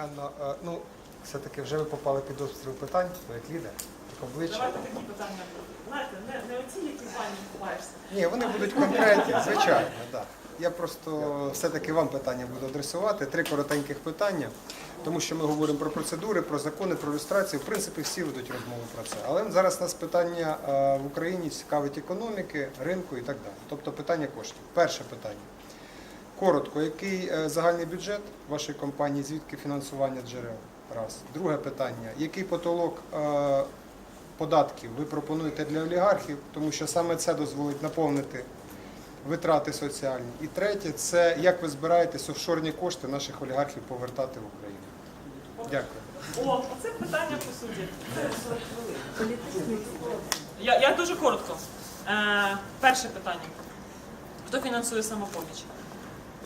Е, ну, все-таки вже ви попали під обстріл питань, як лідер, як обличчя. Давайте такі питання. Знаєте, не, не оці, які в ванні купаєшся. Ні, вони будуть конкретні, звичайно, так. Я просто все-таки вам питання буду адресувати. Три коротеньких питання, тому що ми говоримо про процедури, про закони, про люстрацію. В принципі, всі ведуть розмову про це. Але зараз нас питання е, в Україні цікавить економіки, ринку і так далі. Тобто питання коштів. Перше питання. Коротко, який е, загальний бюджет вашої компанії, звідки фінансування джерел? Раз. Друге питання. Який потолок е, податків ви пропонуєте для олігархів, тому що саме це дозволить наповнити витрати соціальні. І третє, це як ви збираєтесь офшорні кошти наших олігархів повертати в Україну. Дякую. О, оце питання по суті. Я, я дуже коротко. Е, перше питання. Хто фінансує самопоміч?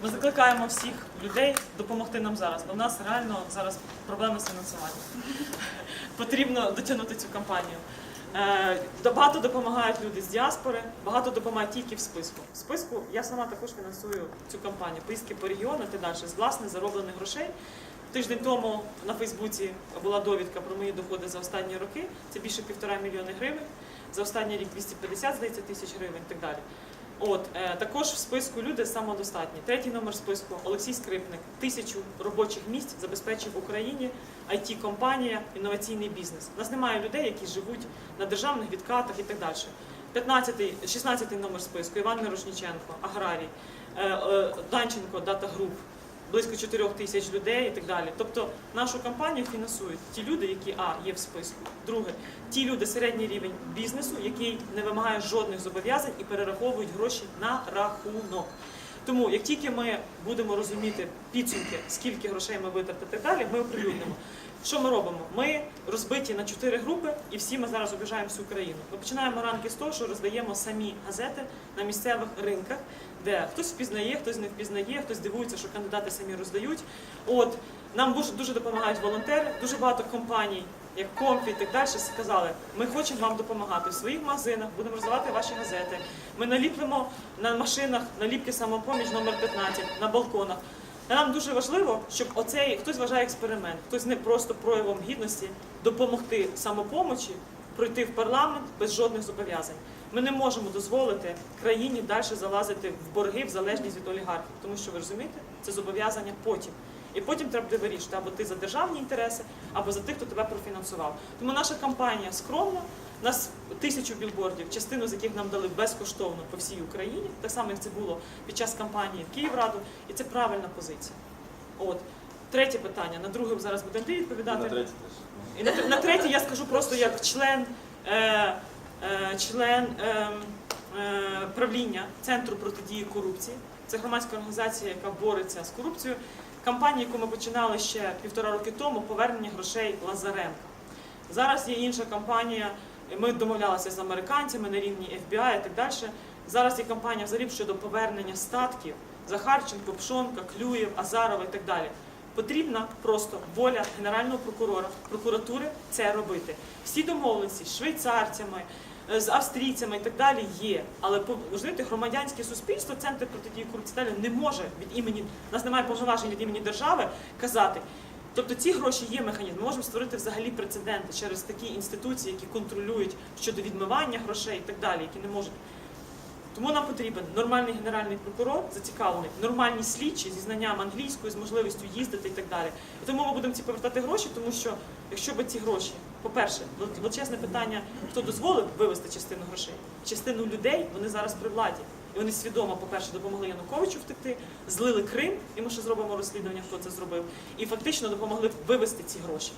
Ми закликаємо всіх людей допомогти нам зараз, бо в нас реально зараз проблеми з фінансуванням. Потрібно дотягнути цю кампанію. Е, Багато допомагають люди з діаспори, багато допомагають тільки в списку. В списку я сама також фінансую цю кампанію. Поїздки по регіонах і далі з власне зароблених грошей. Тиждень тому на Фейсбуці була довідка про мої доходи за останні роки. Це більше півтора мільйони гривень. За останній рік 250, здається, тисяч гривень і так далі. От е, також в списку люди самодостатні. Третій номер списку Олексій Скрипник. Тисячу робочих місць забезпечив Україні it компанія інноваційний бізнес. У нас немає людей, які живуть на державних відкатах і так далі. 15, 16 номер списку Іван Мирошніченко, аграрій, Е, е, Данченко, Дата Груп, близько 4 тисяч людей і так далі. Тобто нашу компанію фінансують ті люди, які а є в списку. Друге, ті люди середній рівень бізнесу, який не вимагає жодних зобов'язань і перераховують гроші на рахунок. Тому як тільки ми будемо розуміти підсумки, скільки грошей ми витратили і так далі, ми оприлюднимо. Що ми робимо? Ми розбиті на чотири групи, і всі ми зараз обіжаємо всю країну. Ми починаємо ранки з того, що роздаємо самі газети на місцевих ринках, де хтось впізнає, хтось не впізнає, хтось дивується, що кандидати самі роздають. От нам дуже дуже допомагають волонтери. Дуже багато компаній, як Комфі так далі, сказали, ми хочемо вам допомагати в своїх магазинах, будемо роздавати ваші газети. Ми наліплемо на машинах наліпки самопоміч номер 15 на балконах. Нам дуже важливо, щоб оцей хтось вважає експеримент, хтось не просто проявом гідності допомогти самопомочі пройти в парламент без жодних зобов'язань. Ми не можемо дозволити країні далі залазити в борги в залежність від олігархів, тому що ви розумієте, це зобов'язання потім. І потім треба вирішити, або ти за державні інтереси, або за тих, хто тебе профінансував. Тому наша кампанія скромна. У нас тисячу білбордів, частину з яких нам дали безкоштовно по всій Україні, так само як це було під час кампанії в Київраду, і це правильна позиція. От третє питання. На друге зараз буде Андрій відповідати. На третє І на, на третє я скажу просто як член, е, е, член е, е, правління Центру протидії корупції. Це громадська організація, яка бореться з корупцією. Кампанія, яку ми починали ще півтора роки тому, повернення грошей Лазаренка. Зараз є інша кампанія. Ми домовлялися з американцями на рівні FBI і так далі. Зараз є кампанія взагалі щодо повернення статків Захарченко, Пшонка, Клюєв, Азарова і так далі. Потрібна просто воля генерального прокурора, прокуратури це робити. Всі домовленості з швейцарцями, е, з австрійцями і так далі є. Але по- громадянське суспільство, центр протидії корупції не може від імені у нас немає повноважень від імені держави казати. Тобто ці гроші є механізм. Ми можемо створити взагалі прецеденти через такі інституції, які контролюють щодо відмивання грошей і так далі, які не можуть. Тому нам потрібен нормальний генеральний прокурор, зацікавлений, нормальні слідчі зі знанням англійської, з можливістю їздити і так далі. І тому ми будемо ці повертати гроші, тому що якщо б ці гроші, по-перше, величезне питання, хто дозволив вивести частину грошей, частину людей вони зараз при владі. І вони свідомо, по-перше, допомогли Януковичу втекти, злили Крим, і ми ще зробимо розслідування, хто це зробив, і фактично допомогли вивести ці гроші.